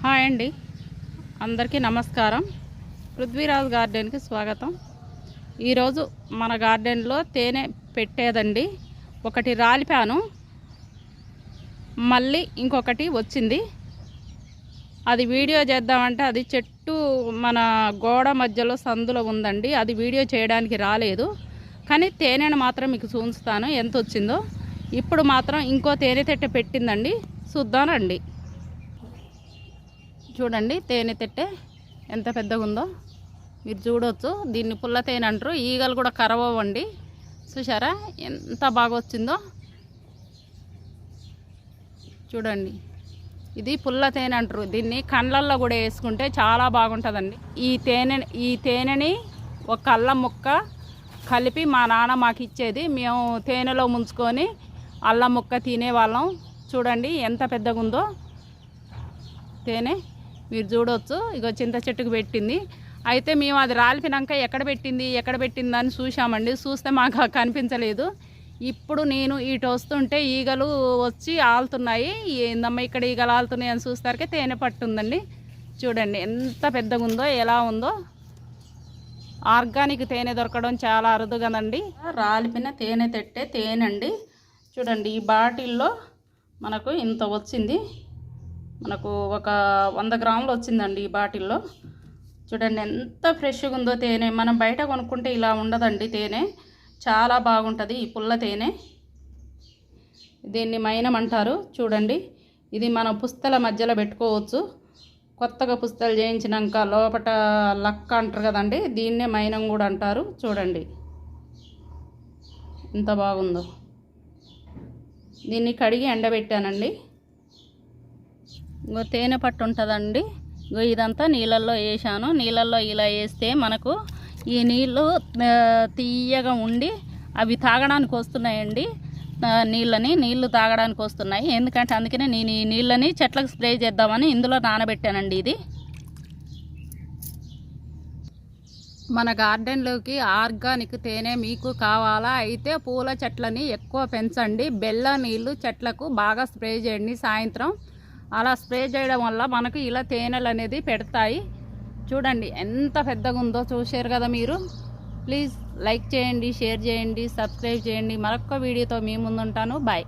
Hi అండి. అందరికీ నమస్కారం. పృథ్వీరాజ్ గార్డెన్కి స్వాగతం. ఈరోజు మన గార్డెన్లో తేనె పెట్టేదండి. ఒకటి రాలిపాను. మళ్ళీ ఇంకొకటి వచ్చింది. అది వీడియో చేద్దామంటే అది చెట్టు మన గోడ మధ్యలో సందులో ఉందండి. అది వీడియో చేయడానికి రాలేదు. కానీ తేనెను మాత్రం మీకు చూస్తాను ఎంత వచ్చిందో ఇప్పుడు మాత్రం ఇంకో తేనె తెట్టె పెట్టిందండి. చూద్దాం రండి. చూడండి తేనె తిట్టే ఎంత పెద్దగా ఉందో మీరు చూడవచ్చు దీన్ని పుల్ల తేనె అంటారు. ఈగలు కూడా కరవండి చూసారా ఎంత బాగా వచ్చిందో చూడండి ఇది పుల్ల తేనె అంటారు. దీన్ని కండ్లల్లో కూడా వేసుకుంటే చాలా బాగుంటుందండి. ఈ తేనె ఈ తేనెని ఒక అల్లం ముక్క కలిపి మా నాన్న మాకు ఇచ్చేది. మేము తేనెలో ముంచుకొని అల్లం ముక్క తినేవాళ్ళం. చూడండి ఎంత పెద్దగా ఉందో తేనె. మీరు చూడవచ్చు ఇగో చింత చెట్టుకు పెట్టింది. అయితే మేము అది రాలిపినాక ఎక్కడ పెట్టింది ఎక్కడ పెట్టింది అని చూసామండి చూస్తే మాకు కనిపించలేదు. ఇప్పుడు నేను ఇటు వస్తుంటే ఈగలు వచ్చి ఆలుతున్నాయి. ఏందమ్మా ఇక్కడ ఈగలు ఆలుతున్నాయి అని చూస్తారకే తేనె పట్టుందండి. చూడండి ఎంత పెద్దగా ఉందో ఎలా ఉందో. ఆర్గానిక్ తేనె దొరకడం చాలా అరుదు కదండి. రాలిపిన తేనె తెట్టే తేనె అండి చూడండి ఈ బాటిల్లో మనకు ఇంత వచ్చింది. మనకు ఒక వంద గ్రాములు వచ్చిందండి ఈ బాటిల్లో. చూడండి ఎంత ఫ్రెష్గా ఉందో తేనె. మనం బయట కొనుక్కుంటే ఇలా ఉండదండి తేనె. చాలా బాగుంటుంది ఈ పుల్ల తేనె. దీన్ని మైనం అంటారు చూడండి. ఇది మన పుస్తల మధ్యలో పెట్టుకోవచ్చు. కొత్తగా పుస్తలు చేయించినాక లోపట లక్క అంటారు కదండి దీన్నే మైనం కూడా అంటారు చూడండి. ఎంత బాగుందో. దీన్ని కడిగి ఎండబెట్టానండి. ఇంకో తేనె పట్టు ఉంటుందండి. ఇంకో ఇదంతా నీళ్ళల్లో వేసాను. నీళ్ళల్లో ఇలా వేస్తే మనకు ఈ నీళ్ళు తీయగా ఉండి అవి తాగడానికి వస్తున్నాయండి. నీళ్ళని నీళ్ళు తాగడానికి వస్తున్నాయి. ఎందుకంటే అందుకనే నేను ఈ నీళ్ళని చెట్లకు స్ప్రే చేద్దామని ఇందులో నానబెట్టానండి ఇది. మన గార్డెన్లోకి ఆర్గానిక్ తేనె మీకు కావాలా? అయితే పూల చెట్లని ఎక్కువ పెంచండి. బెల్ల నీళ్ళు చెట్లకు బాగా స్ప్రే చేయండి. సాయంత్రం అలా స్ప్రే చేయడం వల్ల మనకు ఇలా తేనెలు అనేది పెడతాయి. చూడండి ఎంత పెద్దగా ఉందో చూశారు కదా మీరు. ప్లీజ్ లైక్ చేయండి షేర్ చేయండి సబ్స్క్రైబ్ చేయండి. మరొక వీడియోతో మీ ముందుంటాను. బాయ్.